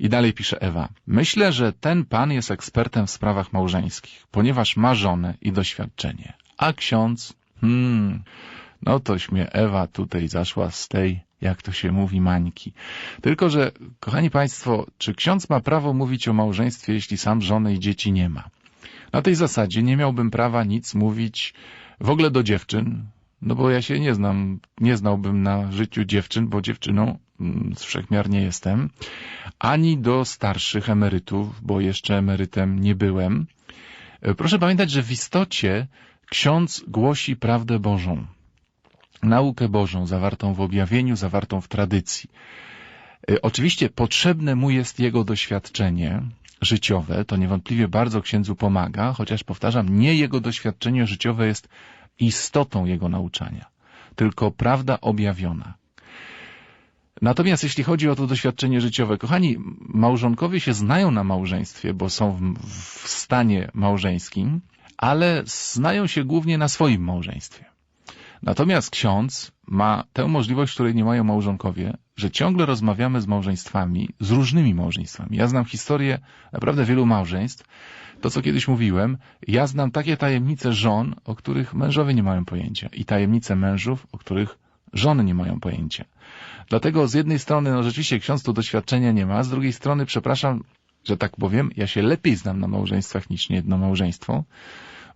I dalej pisze Ewa. Myślę, że ten pan jest ekspertem w sprawach małżeńskich, ponieważ ma żonę i doświadczenie. A ksiądz? Hmm, no toś mnie Ewa tutaj zaszła z tej, jak to się mówi, mańki. Tylko, że, kochani państwo, czy ksiądz ma prawo mówić o małżeństwie, jeśli sam żony i dzieci nie ma? Na tej zasadzie nie miałbym prawa nic mówić w ogóle do dziewczyn, no bo ja się nie znam, nie znałbym na życiu dziewczyn, bo dziewczyną mm, z wszechmiar nie jestem, ani do starszych emerytów, bo jeszcze emerytem nie byłem. E, Proszę pamiętać, że w istocie ksiądz głosi prawdę Bożą, naukę Bożą, zawartą w objawieniu, zawartą w tradycji. E, Oczywiście potrzebne mu jest jego doświadczenie życiowe, to niewątpliwie bardzo księdzu pomaga, chociaż powtarzam, nie jego doświadczenie życiowe jest istotą jego nauczania, tylko prawda objawiona. Natomiast jeśli chodzi o to doświadczenie życiowe, kochani, małżonkowie się znają na małżeństwie, bo są w, w stanie małżeńskim, ale znają się głównie na swoim małżeństwie. Natomiast ksiądz ma tę możliwość, której nie mają małżonkowie, że ciągle rozmawiamy z małżeństwami, z różnymi małżeństwami. Ja znam historię naprawdę wielu małżeństw. To, co kiedyś mówiłem, ja znam takie tajemnice żon, o których mężowie nie mają pojęcia i tajemnice mężów, o których żony nie mają pojęcia. Dlatego z jednej strony, no rzeczywiście ksiądz tu doświadczenia nie ma, z drugiej strony, przepraszam, że tak powiem, ja się lepiej znam na małżeństwach niż niejedno małżeństwo,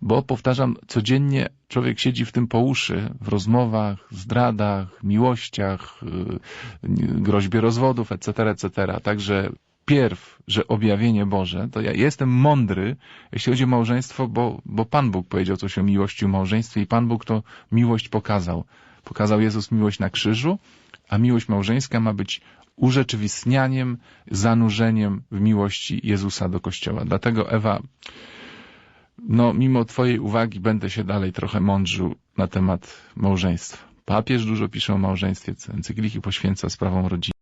bo powtarzam, codziennie człowiek siedzi w tym po uszy, w rozmowach, zdradach, miłościach, yy, groźbie rozwodów, etc., etc. Także pierw, że objawienie Boże, to ja jestem mądry, jeśli chodzi o małżeństwo, bo, bo Pan Bóg powiedział coś o miłości w małżeństwie i Pan Bóg to miłość pokazał. Pokazał Jezus miłość na krzyżu, a miłość małżeńska ma być urzeczywistnianiem, zanurzeniem w miłości Jezusa do Kościoła. Dlatego Ewa, no mimo Twojej uwagi będę się dalej trochę mądrzył na temat małżeństwa. Papież dużo pisze o małżeństwie, encykliki poświęca sprawom rodziny.